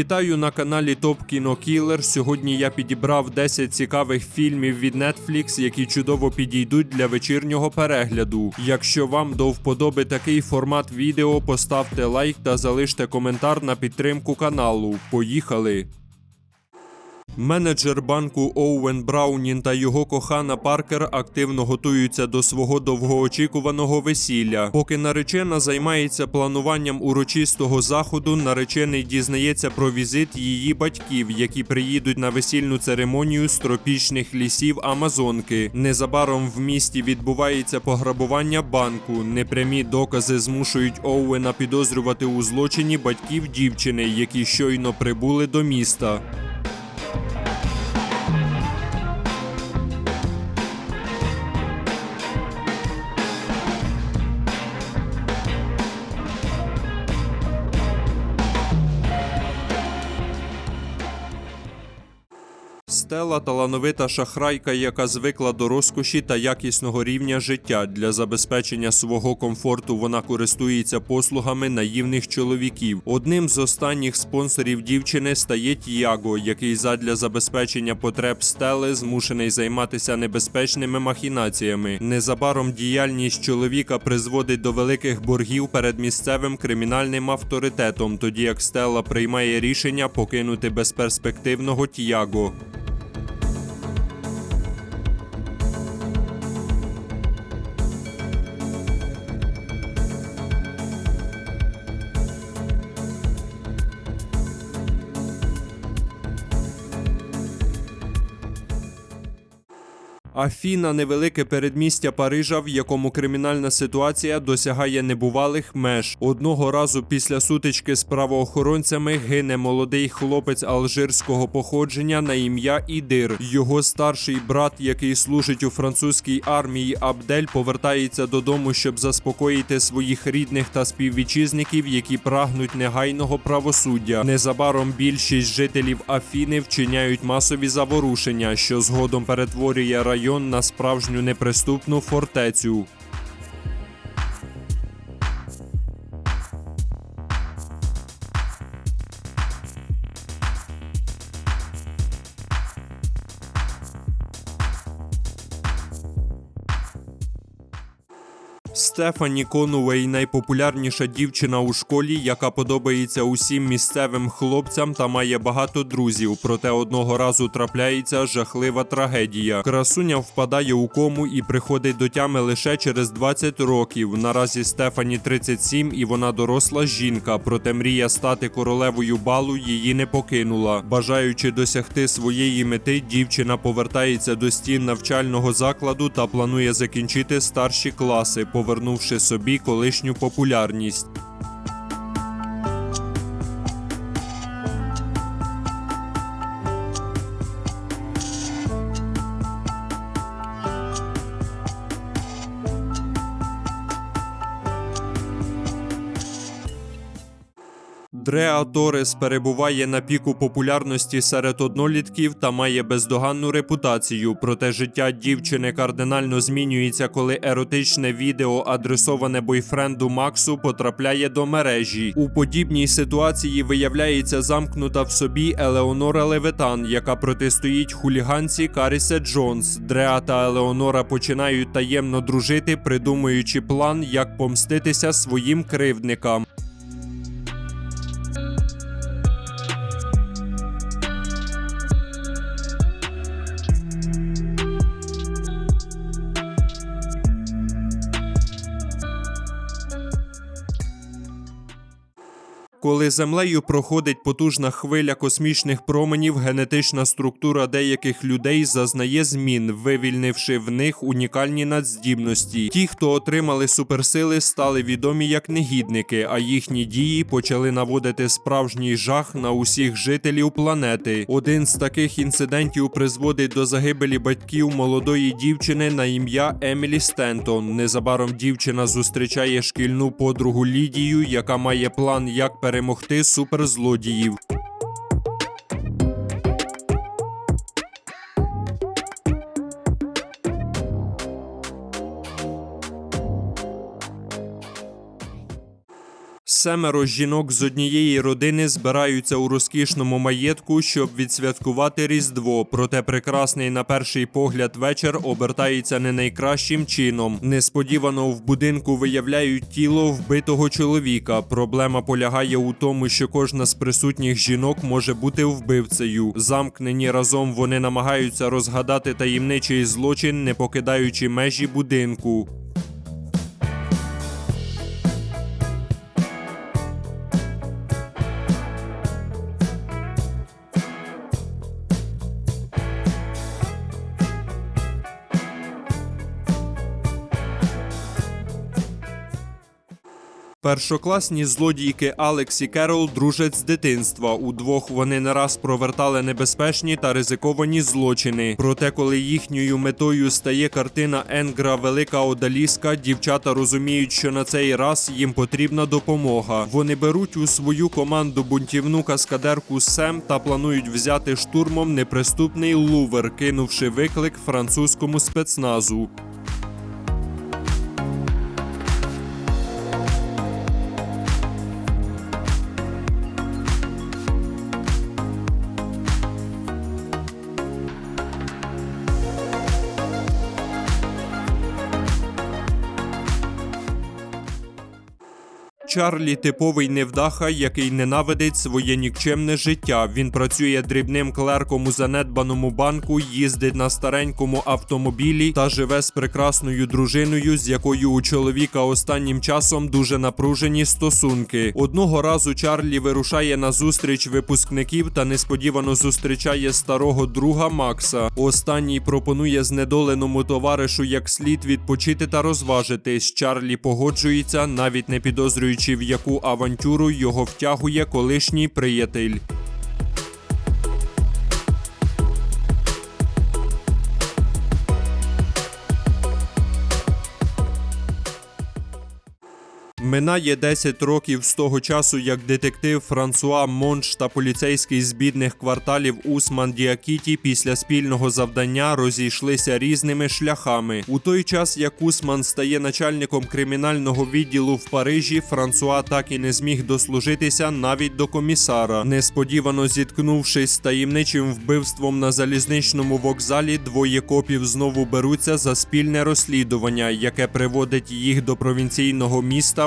Вітаю на каналі Топ Кіно Кілер. Сьогодні я підібрав 10 цікавих фільмів від Netflix, які чудово підійдуть для вечірнього перегляду. Якщо вам до вподоби такий формат відео, поставте лайк та залиште коментар на підтримку каналу. Поїхали! Менеджер банку Оуен Браунін та його кохана Паркер активно готуються до свого довгоочікуваного весілля. Поки наречена займається плануванням урочистого заходу, наречений дізнається про візит її батьків, які приїдуть на весільну церемонію з тропічних лісів Амазонки. Незабаром в місті відбувається пограбування банку. Непрямі докази змушують Оуена підозрювати у злочині батьків дівчини, які щойно прибули до міста. Стела талановита шахрайка, яка звикла до розкоші та якісного рівня життя. Для забезпечення свого комфорту вона користується послугами наївних чоловіків. Одним з останніх спонсорів дівчини стає Тіаго, який задля забезпечення потреб стели змушений займатися небезпечними махінаціями. Незабаром діяльність чоловіка призводить до великих боргів перед місцевим кримінальним авторитетом, тоді як стела приймає рішення покинути безперспективного Тіаго. Афіна невелике передмістя Парижа, в якому кримінальна ситуація досягає небувалих меж. Одного разу після сутички з правоохоронцями гине молодий хлопець алжирського походження на ім'я Ідир. Його старший брат, який служить у французькій армії, Абдель повертається додому, щоб заспокоїти своїх рідних та співвітчизників, які прагнуть негайного правосуддя. Незабаром більшість жителів Афіни вчиняють масові заворушення, що згодом перетворює район на справжню неприступну фортецю. Стефані Конуей найпопулярніша дівчина у школі, яка подобається усім місцевим хлопцям та має багато друзів. Проте одного разу трапляється жахлива трагедія. Красуня впадає у кому і приходить до тями лише через 20 років. Наразі Стефані 37 і вона доросла жінка. Проте мрія стати королевою балу її не покинула. Бажаючи досягти своєї мети, дівчина повертається до стін навчального закладу та планує закінчити старші класи, повернувши собі колишню популярність. Дреа Торес перебуває на піку популярності серед однолітків та має бездоганну репутацію. Проте життя дівчини кардинально змінюється, коли еротичне відео, адресоване бойфренду Максу, потрапляє до мережі. У подібній ситуації виявляється замкнута в собі Елеонора Левитан, яка протистоїть хуліганці Карісе Джонс. Дреа та Елеонора починають таємно дружити, придумуючи план, як помститися своїм кривдникам. Коли землею проходить потужна хвиля космічних променів, генетична структура деяких людей зазнає змін, вивільнивши в них унікальні надздібності. Ті, хто отримали суперсили, стали відомі як негідники, а їхні дії почали наводити справжній жах на усіх жителів планети. Один з таких інцидентів призводить до загибелі батьків молодої дівчини на ім'я Емілі Стентон. Незабаром дівчина зустрічає шкільну подругу Лідію, яка має план, як перемогти суперзлодіїв. Семеро жінок з однієї родини збираються у розкішному маєтку, щоб відсвяткувати Різдво. Проте прекрасний на перший погляд вечір обертається не найкращим чином. Несподівано в будинку виявляють тіло вбитого чоловіка. Проблема полягає у тому, що кожна з присутніх жінок може бути вбивцею. Замкнені разом вони намагаються розгадати таємничий злочин, не покидаючи межі будинку. Першокласні злодійки Алекс і Керол дружать з дитинства. Удвох вони не раз провертали небезпечні та ризиковані злочини. Проте, коли їхньою метою стає картина Енгра Велика Одаліска, дівчата розуміють, що на цей раз їм потрібна допомога. Вони беруть у свою команду бунтівну каскадерку Сем та планують взяти штурмом неприступний Лувер, кинувши виклик французькому спецназу. Чарлі типовий невдаха, який ненавидить своє нікчемне життя. Він працює дрібним клерком у занедбаному банку, їздить на старенькому автомобілі та живе з прекрасною дружиною, з якою у чоловіка останнім часом дуже напружені стосунки. Одного разу Чарлі вирушає на зустріч випускників та несподівано зустрічає старого друга Макса. Останній пропонує знедоленому товаришу як слід відпочити та розважитись. Чарлі погоджується, навіть не підозрюючи, в яку авантюру його втягує колишній приятель. Минає 10 років з того часу, як детектив Франсуа Монш та поліцейський з бідних кварталів Усман Діакіті після спільного завдання розійшлися різними шляхами. У той час, як Усман стає начальником кримінального відділу в Парижі, Франсуа так і не зміг дослужитися навіть до комісара. Несподівано зіткнувшись з таємничим вбивством на залізничному вокзалі, двоє копів знову беруться за спільне розслідування, яке приводить їх до провінційного міста